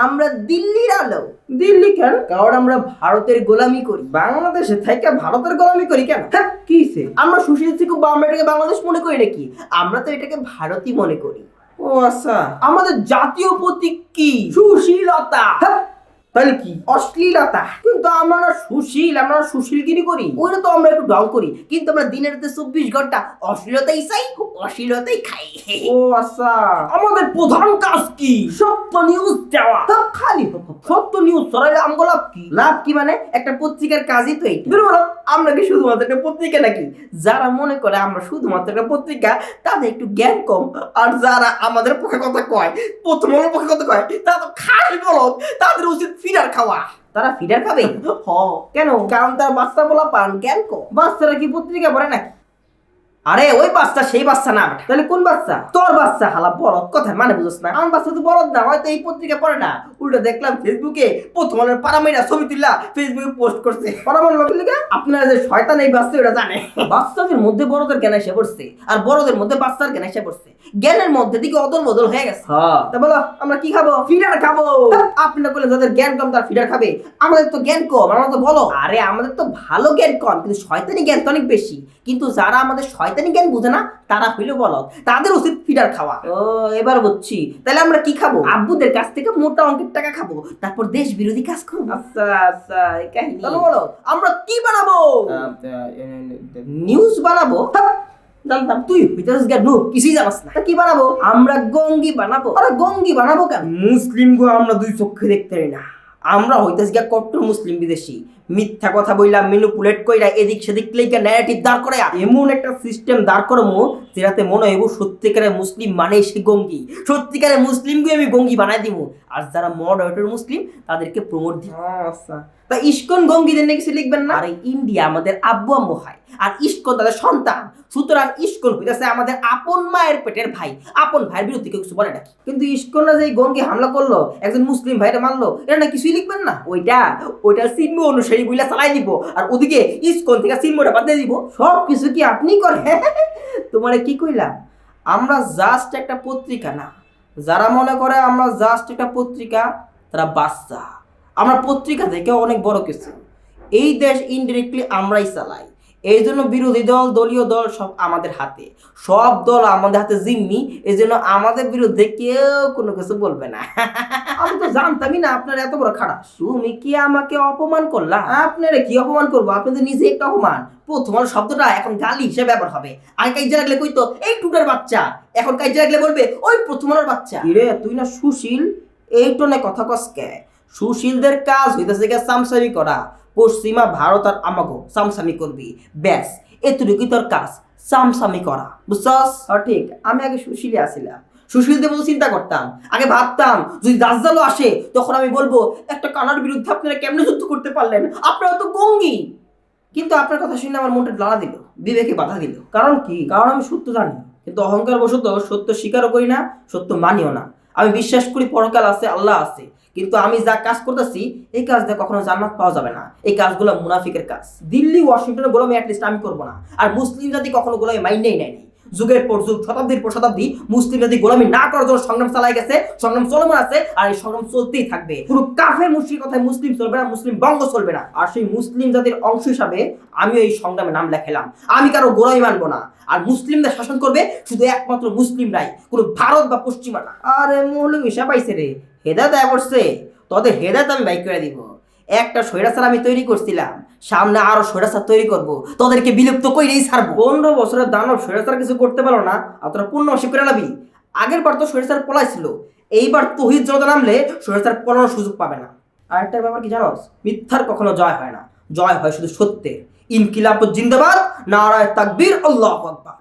আমরা দিল্লির আলো। দিল্লি কেন? কারণ আমরা ভারতের গোলামি করি। বাংলাদেশে থেকে ভারতের গোলামি করি কেন? হ্যাঁ, কি সে? আমরা সুশীল থেকে বা আমরা এটাকে বাংলাদেশ মনে করি নাকি? আমরা তো এটাকে ভারতই মনে করি। ও আচ্ছা। আমাদের জাতীয় প্রতীক কি? সুশীলতা। হ্যাঁ, তাহলে কি? অশ্লীলতা। কিন্তু আমরা সুশীল আমরা সুশীলগিরি করি। ওইটা তো আমরা একটু ডং করি। কিন্তু আমরা দিনের রাতে চব্বিশ ঘণ্টা অশ্লীলতাই চাই অশ্লীলতাই খাই। ও আচ্ছা। আমাদের প্রধান কাজ কি? সত্য নিউজ দেওয়া। তো খালি। সত্য নিউজ ছড়াইলে আমগো লাভ কি? লাভ কি মানে? একটা পত্রিকার কাজই তো এইটা বলো, আমরা কি শুধুমাত্র একটা পত্রিকা নাকি? যারা মনে করে আমরা শুধুমাত্র একটা পত্রিকা তাদের একটু জ্ঞান কম। আর যারা আমাদের পক্ষে কথা কয় প্রথম পক্ষে কথা কয় তারা তো খাস বলো তাদের উচিত ফিডার খাওয়া। তারা ফিডার খাবে? হ। কেন? কারণ তার বাচ্চা বলা পান। কেন কো? বাচ্চারা কি পত্রিকা পড়ে নাকি? আরে ওই বাচ্চা সেই বাচ্চা না। তাহলে কোন বাচ্চা? তোর বাচ্চা হালা বলদ কথা মানে বুঝছ না। আমার বাচ্চা তো বলদ না হয়তো এই পত্রিকা পড়ে না। উল্টো দেখলাম ফেসবুকে প্রথম আলোর পারামাইরা ছবি তুললা ফেসবুকে পোস্ট করছে। পরামর্শ লোকের লিগে আপনারা যে শয়তান এই বাচ্চা ওটা জানে। বাচ্চাদের মধ্যে বড়দের জ্ঞান এসে পড়ছে আর বড়দের মধ্যে বাচ্চার জ্ঞান এসে পড়ছে। জ্ঞানের মধ্যে দিকে অদল বদল হয়ে গেছে। হ্যাঁ। তা বলো আমরা কি খাব? ফিডার খাব। আপনি বলে যাদের জ্ঞান কম তার ফিডার খাবে। আমাদের তো জ্ঞান কম আমরা তো বলো। আরে আমাদের তো ভালো জ্ঞান কম কিন্তু শয়তানি জ্ঞান তো অনেক বেশি। কিন্তু যারা আমাদের শয়তানি জ্ঞান বুঝে না তারা হইল তাদের উচিত ফিডার খাওয়া। ও এবার বুঝছি। তাহলে আমরা কি খাব? আব্বুদের কাছ থেকে মোটা অঙ্কের টাকা খাব তারপর দেশ বিরোধী কাজ করব। আচ্ছা আচ্ছা এই কাহিনী। তাহলে বলো আমরা কি বানাবো? নিউজ বানাবো? জানতাম। তুই হইতেছিস গা নুব কিছুই জানাস না। কি বানাবো? আমরা গঙ্গি বানাবো। আরে গঙ্গি বানাবো কেন? মুসলিম গো আমরা দুই চোখে দেখতে না। আমরা হইতেছি গা কট্টর মুসলিম বিদেশি। মিথ্যা কথা বইলা মেনুপুলেট কইরা এদিক সেদিক লেগে ন্যারেটিভ দাঁড় করে এমন একটা সিস্টেম দাঁড় করমু যেটাতে মনে হইব সত্যিকারের মুসলিম মানে সে গঙ্গি। সত্যিকারের মুসলিমকে আমি গঙ্গি বানাই দিমু। আর যারা মডারেটর মুসলিম তাদেরকে প্রমোট দিব আচ্ছা। তা ইস্কন গঙ্গিদের নিয়ে কিছু লিখবেন না? আর ইন্ডিয়া আমাদের আব্বু আম্মু হয় আর ইস্কন তাদের সন্তান। সুতরাং ইস্কন হইতেছে আমাদের আপন মায়ের পেটের ভাই। আপন ভাইয়ের বিরুদ্ধে কেউ কিছু বলে নাকি? কিন্তু ইস্কনরা যে গঙ্গে হামলা করল একজন মুসলিম ভাইরা মারলো এটা না কিছুই লিখবেন না? ওইটা ওইটা সিনম অনুসারী বইলা চালাই দিব আর ওদিকে ইস্কন থেকে সিনমটা বাদ দিয়ে দিব। সব কিছু কি আপনি করেন? তোমারে কি কইলাম? আমরা জাস্ট একটা পত্রিকা না যারা মনে করে আমরা জাস্ট একটা পত্রিকা, তারা বাচ্চা। আমরা পত্রিকা থেকে অনেক বড় কিছু। এই দেশ ইনডিরেক্টলি আমরাই চালাই। এই জন্য বিরোধী দল, দলীয় দল সব আমাদের হাতে। সব দল আমাদের হাতে জিম্মি। এই জন্য আমাদের বিরুদ্ধে কেউ কোনো কিছু বলবে না। আমি তো জানতামই না আপনার এত বড় খারাপ। তুমি কি আমাকে অপমান করলা? আপনারা কি অপমান করব? আপনি তো নিজে একটা অপমান। প্রথম শব্দটা এখন গালি হিসেবে ব্যবহার হবে। আগে কাইজা রাখলে কইতো এই টুটার বাচ্চা। এখন কাইজা রাখলে বলবে ওই প্রথম বাচ্চা। কিরে তুই না সুশীল? এই টোনে কথা কসকে সুশীলদের কাজ হইতেছে গিয়ে সামসামি করা। পশ্চিমা ভারত আর আমাগো সামসামি করবি। ব্যাস এতটুকুই তোর কাজ সামসামি করা। বুঝছস? সঠিক আমি আগে সুশীলে আসিলাম। সুশীল দেব তো চিন্তা করতাম। আগে ভাবতাম, যদি দাসদালও আসে, তখন আমি বলব, একটা কানার বিরুদ্ধে আপনারা কেমনে যুদ্ধ করতে পারলেন? আপনারা তো গঙ্গি। কিন্তু আপনার কথা শুনে আমার মনটা লাড়া দিল, বিবেকে বাধা দিল। কারণ কি? কারণ আমি সত্য জানি। কিন্তু অহংকার বশত সত্য স্বীকারও করি না, সত্য মানিও না। আমি বিশ্বাস করি পরকাল আছে, আল্লাহ আছে। কিন্তু আমি যা কাজ করতেছি, এই কাজ দিয়ে কখনো জান্নাত পাওয়া যাবে না। এই কাজগুলো মুনাফিকের কাজ। দিল্লি, ওয়াশিংটনের গোলামি অ্যাটলিস্ট আমি করব না। আর মুসলিম জাতি কখনো গোলামি মাইন্ডেই নেয়নি। যুগের পর যুগ, শতাব্দীর পর শতাব্দী, মুসলিম জাতি গোলামি না করার জন্য সংগ্রাম চালাই গেছে, সংগ্রাম চলমান আছে, আর এই সংগ্রাম চলতেই থাকবে। কোনো কাফের মুসলিম কথায় মুসলিম চলবে না, মুসলিম বঙ্গ চলবে না। আর সেই মুসলিম জাতির অংশ হিসাবে আমিও এই সংগ্রামে নাম লেখালাম। আমি কারও গোলামি মানবো না। আর মুসলিমদের শাসন করবে শুধু একমাত্র মুসলিম মুসলিমরাই, কোনো ভারত বা পশ্চিমা না। আরে মৌলবী হিসাব পাইছে রে। হেদায়ত করছে। তোদের হেদায়ত আমি বাইক করে দিব। একটা স্বৈরাচার আমি তৈরি করছিলাম। সামনে আরও স্বৈরাচার তৈরি করব। তোদেরকে বিলুপ্ত করেই ছাড়বো। পনেরো বছরের দানব স্বৈরাচার কিছু করতে পারো না আর তোরা পূর্ণমাসী করে নাবি আগের বার তো স্বৈরাচার পলাই ছিল। এইবার তহিদ জনতা নামলে স্বৈরাচার পলানোর সুযোগ পাবে না। আর একটা ব্যাপার কি জানোস? মিথ্যার কখনো জয় হয় না। জয় হয় শুধু সত্যের। ইনকিলাব জিন্দাবাদ, নারায় তাকবীর, আল্লাহ আকবার।